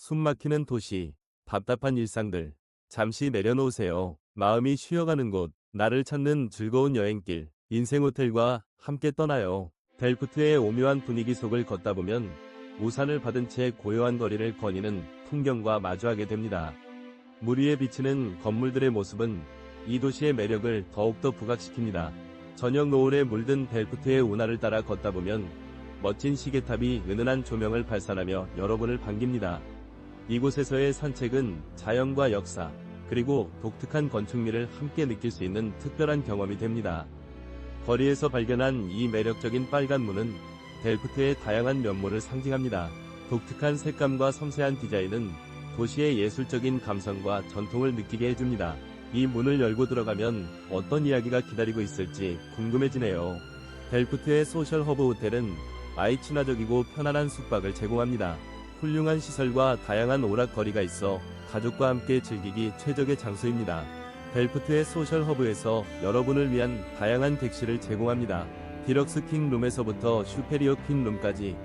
숨막히는 도시, 답답한 일상들, 잠시 내려놓으세요. 마음이 쉬어가는 곳, 나를 찾는 즐거운 여행길, 인생 호텔과 함께 떠나요. 델프트의 오묘한 분위기 속을 걷다 보면 우산을 받은 채 고요한 거리를 거니는 풍경과 마주하게 됩니다. 물 위에 비치는 건물들의 모습은 이 도시의 매력을 더욱더 부각시킵니다. 저녁 노을에 물든 델프트의 운하를 따라 걷다 보면 멋진 시계탑이 은은한 조명을 발산하며 여러분을 반깁니다. 이곳에서의 산책은 자연과 역사, 그리고 독특한 건축미를 함께 느낄 수 있는 특별한 경험이 됩니다. 거리에서 발견한 이 매력적인 빨간 문은 델프트의 다양한 면모를 상징합니다. 독특한 색감과 섬세한 디자인은 도시의 예술적인 감성과 전통을 느끼게 해줍니다. 이 문을 열고 들어가면 어떤 이야기가 기다리고 있을지 궁금해지네요. 델프트의 소셜 허브 호텔은 아이 친화적이고 편안한 숙박을 제공합니다. 훌륭한 시설과 다양한 오락거리가 있어 가족과 함께 즐기기 최적의 장소입니다. 델프트의 소셜 허브에서 여러분을 위한 다양한 객실을 제공합니다. 디럭스 킹 룸에서부터 슈페리어 퀸 룸까지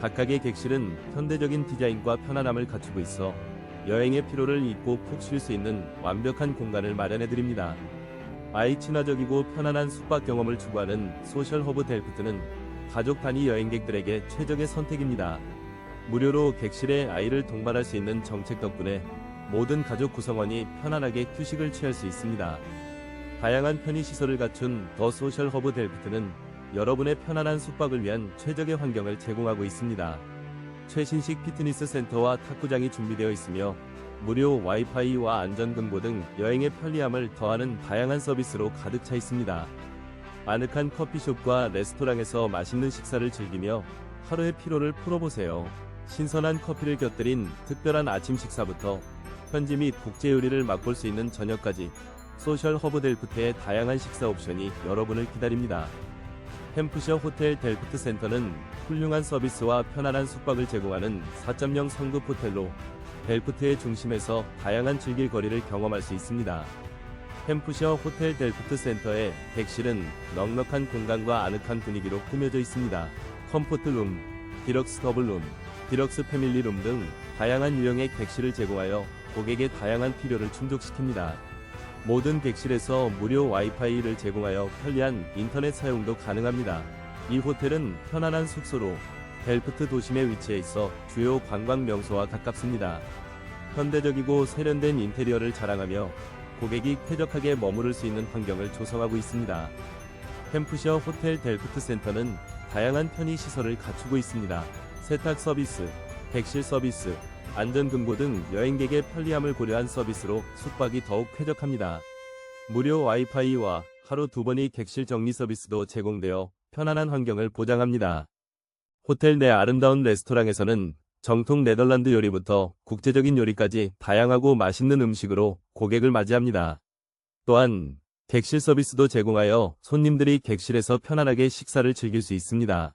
각각의 객실은 현대적인 디자인과 편안함을 갖추고 있어 여행의 피로를 잊고 푹 쉴 수 있는 완벽한 공간을 마련해 드립니다. 아이 친화적이고 편안한 숙박 경험을 추구하는 소셜 허브 델프트는 가족 단위 여행객들에게 최적의 선택입니다. 무료로 객실에 아이를 동반할 수 있는 정책 덕분에 모든 가족 구성원이 편안하게 휴식을 취할 수 있습니다. 다양한 편의시설을 갖춘 더 소셜 허브 델프트는 여러분의 편안한 숙박을 위한 최적의 환경을 제공하고 있습니다. 최신식 피트니스 센터와 탁구장이 준비되어 있으며 무료 와이파이와 안전금고 등 여행의 편리함을 더하는 다양한 서비스로 가득 차 있습니다. 아늑한 커피숍과 레스토랑에서 맛있는 식사를 즐기며 하루의 피로를 풀어보세요. 신선한 커피를 곁들인 특별한 아침 식사부터 현지 및 국제 요리를 맛볼 수 있는 저녁까지 소셜 허브 델프트의 다양한 식사 옵션이 여러분을 기다립니다. 햄프셔 호텔 델프트 센터는 훌륭한 서비스와 편안한 숙박을 제공하는 4.0 성급 호텔로 델프트의 중심에서 다양한 즐길 거리를 경험할 수 있습니다. 햄프셔 호텔 델프트 센터의 객실은 넉넉한 공간과 아늑한 분위기로 꾸며져 있습니다. 컴포트룸, 디럭스 더블룸, 디럭스 패밀리룸 등 다양한 유형의 객실을 제공하여 고객의 다양한 필요를 충족시킵니다. 모든 객실에서 무료 와이파이를 제공하여 편리한 인터넷 사용도 가능합니다. 이 호텔은 편안한 숙소로 델프트 도심에 위치해 있어 주요 관광 명소와 가깝습니다. 현대적이고 세련된 인테리어를 자랑하며 고객이 쾌적하게 머무를 수 있는 환경을 조성하고 있습니다. 햄프셔 호텔 델프트 센터는 다양한 편의 시설을 갖추고 있습니다. 세탁 서비스, 객실 서비스, 안전금고 등 여행객의 편리함을 고려한 서비스로 숙박이 더욱 쾌적합니다. 무료 와이파이와 하루 두 번의 객실 정리 서비스도 제공되어 편안한 환경을 보장합니다. 호텔 내 아름다운 레스토랑에서는 정통 네덜란드 요리부터 국제적인 요리까지 다양하고 맛있는 음식으로 고객을 맞이합니다. 또한 객실 서비스도 제공하여 손님들이 객실에서 편안하게 식사를 즐길 수 있습니다.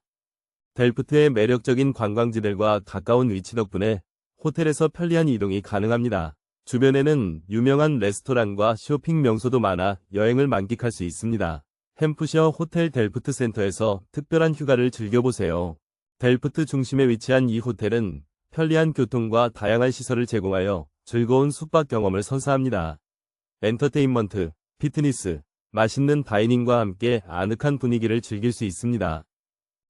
델프트의 매력적인 관광지들과 가까운 위치 덕분에 호텔에서 편리한 이동이 가능합니다. 주변에는 유명한 레스토랑과 쇼핑 명소도 많아 여행을 만끽할 수 있습니다. 햄프셔 호텔 델프트 센터에서 특별한 휴가를 즐겨보세요. 델프트 중심에 위치한 이 호텔은 편리한 교통과 다양한 시설을 제공하여 즐거운 숙박 경험을 선사합니다. 엔터테인먼트, 피트니스, 맛있는 다이닝과 함께 아늑한 분위기를 즐길 수 있습니다.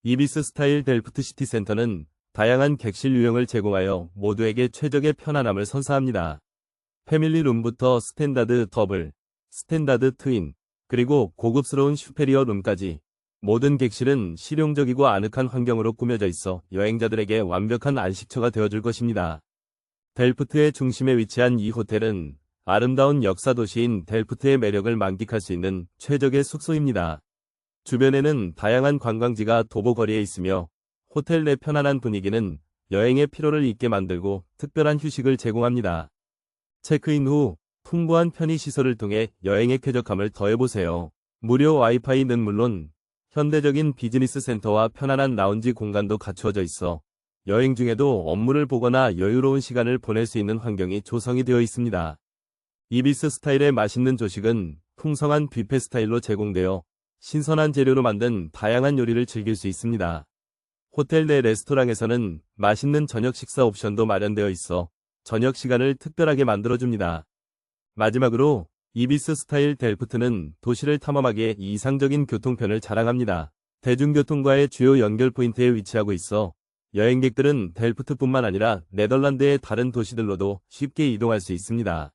이비스 스타일 델프트 시티 센터는 다양한 객실 유형을 제공하여 모두에게 최적의 편안함을 선사합니다. 패밀리 룸부터 스탠다드 더블, 스탠다드 트윈, 그리고 고급스러운 슈페리어 룸까지 모든 객실은 실용적이고 아늑한 환경으로 꾸며져 있어 여행자들에게 완벽한 안식처가 되어줄 것입니다. 델프트의 중심에 위치한 이 호텔은 아름다운 역사 도시인 델프트의 매력을 만끽할 수 있는 최적의 숙소입니다. 주변에는 다양한 관광지가 도보거리에 있으며 호텔 내 편안한 분위기는 여행의 피로를 잊게 만들고 특별한 휴식을 제공합니다. 체크인 후 풍부한 편의시설을 통해 여행의 쾌적함을 더해보세요. 무료 와이파이는 물론 현대적인 비즈니스 센터와 편안한 라운지 공간도 갖추어져 있어 여행 중에도 업무를 보거나 여유로운 시간을 보낼 수 있는 환경이 조성이 되어 있습니다. 이비스 스타일의 맛있는 조식은 풍성한 뷔페 스타일로 제공되어 신선한 재료로 만든 다양한 요리를 즐길 수 있습니다. 호텔 내 레스토랑에서는 맛있는 저녁 식사 옵션도 마련되어 있어 저녁 시간을 특별하게 만들어줍니다. 마지막으로 이비스 스타일 델프트는 도시를 탐험하기에 이상적인 교통편을 자랑합니다. 대중교통과의 주요 연결 포인트에 위치하고 있어 여행객들은 델프트뿐만 아니라 네덜란드의 다른 도시들로도 쉽게 이동할 수 있습니다.